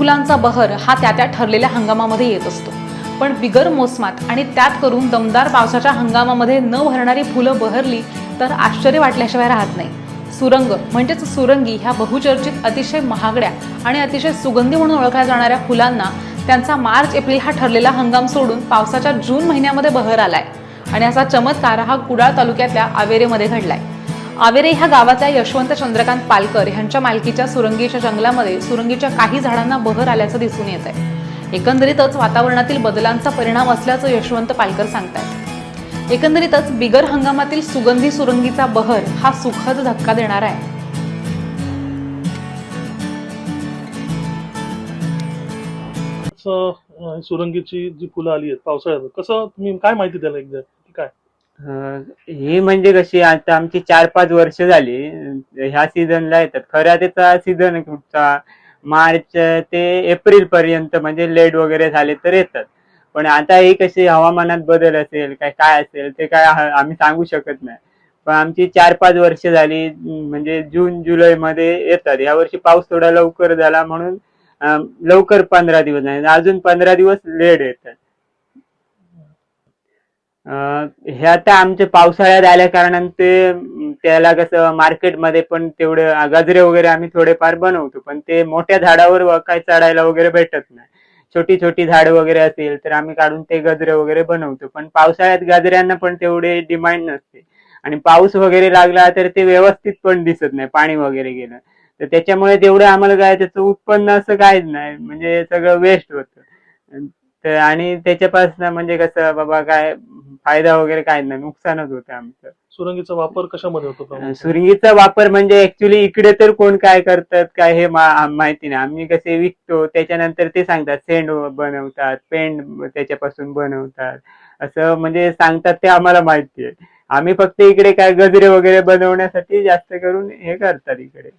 फुलांचा बहर हा त्या त्या ठरलेल्या हंगामामध्ये येत असतो. पण बिगर मोसमात आणि त्यात करून दमदार पावसाच्या हंगामामध्ये न भरणारी फुलं बहरली तर आश्चर्य वाटल्याशिवाय राहत नाही. सुरंग म्हणजेच सुरंगी ह्या बहुचर्चित अतिशय महागड्या आणि अतिशय सुगंधी म्हणून ओळखल्या जाणाऱ्या फुलांना त्यांचा मार्च एप्रिल हा ठरलेला हंगाम सोडून पावसाच्या जून महिन्यामध्ये बहर आलाय. आणि असा चमत्कार हा कुडाळ तालुक्यातल्या आवेरेमध्ये घडलाय. आवेरे ह्या गावातल्या यशवंत चंद्रकांत पालकर ह्यांच्या मालकीच्या सुरंगीच्या जंगलामध्ये सुरंगीच्या काही झाडांना बहर आल्याचं दिसून येत आहे. एकंदरीतच वातावरणातील बदलांचा परिणाम असल्याचं यशवंत पालकर सांगतायत. एकंदरीतच बिगर हंगामातील सुगंधी सुरंगीचा बहर हा सुखद धक्का देणारा आहे. असं, सुरंगीची जी फुलं आली आहेत पावसाळ्यात कसं तुम्ही काय माहिती द्याल एकदा? ही म्हणजे कशी आता आमची चार पाच वर्ष झाली. ह्या सीझनला येतात. खऱ्या त्याचा सीझन कुठचा. मार्च ते एप्रिल पर्यंत म्हणजे लेट वगैरे झाले तर येतात. पण आता ही कशी हवामानात बदल असेल काय काय असेल ते काय आम्ही सांगू शकत नाही. पण आमची चार पाच वर्ष झाली म्हणजे जून जुलै मध्ये येतात. या वर्षी पाऊस थोडा लवकर झाला म्हणून लवकर पंधरा दिवस नाही अजून पंधरा दिवस लेट येतात. हे आता आमच्या पावसाळ्यात आल्या कारणाने ते त्याला कसं मार्केटमध्ये पण तेवढे गजरे वगैरे आम्ही थोडेफार बनवतो पण ते मोठ्या झाडावर काय चढायला वगैरे भेटत नाही. छोटी छोटी झाडं वगैरे असेल तर आम्ही काढून ते गजरे वगैरे बनवतो पण पावसाळ्यात गजऱ्यांना पण तेवढे डिमांड नसते. आणि पाऊस वगैरे लागला तर ते व्यवस्थित पण दिसत नाही पाणी वगैरे गेलं. तर त्याच्यामुळे तेवढं आम्हाला काय त्याचं उत्पन्न असं काहीच नाही म्हणजे सगळं वेस्ट होतं. तर आणि त्याच्यापासून म्हणजे कसं बाबा काय फायदा वगैरे काय नाही नुकसानच होतं आमचं. सुरंगीचा वापर कशामध्ये होतो अं? सुरंगीचा वापर म्हणजे ऍक्च्युली इकडे तर कोण काय करतात काय हे मा- माहिती नाही. आम्ही कसे विकतो त्याच्यानंतर ते सांगतात सेंड बनवतात पेंड त्याच्यापासून बनवतात. असं म्हणजे सांगतात ते आम्हाला माहिती आहे. आम्ही फक्त इकडे काय गजरे वगैरे बनवण्यासाठी जास्त करून हे करतात इकडे.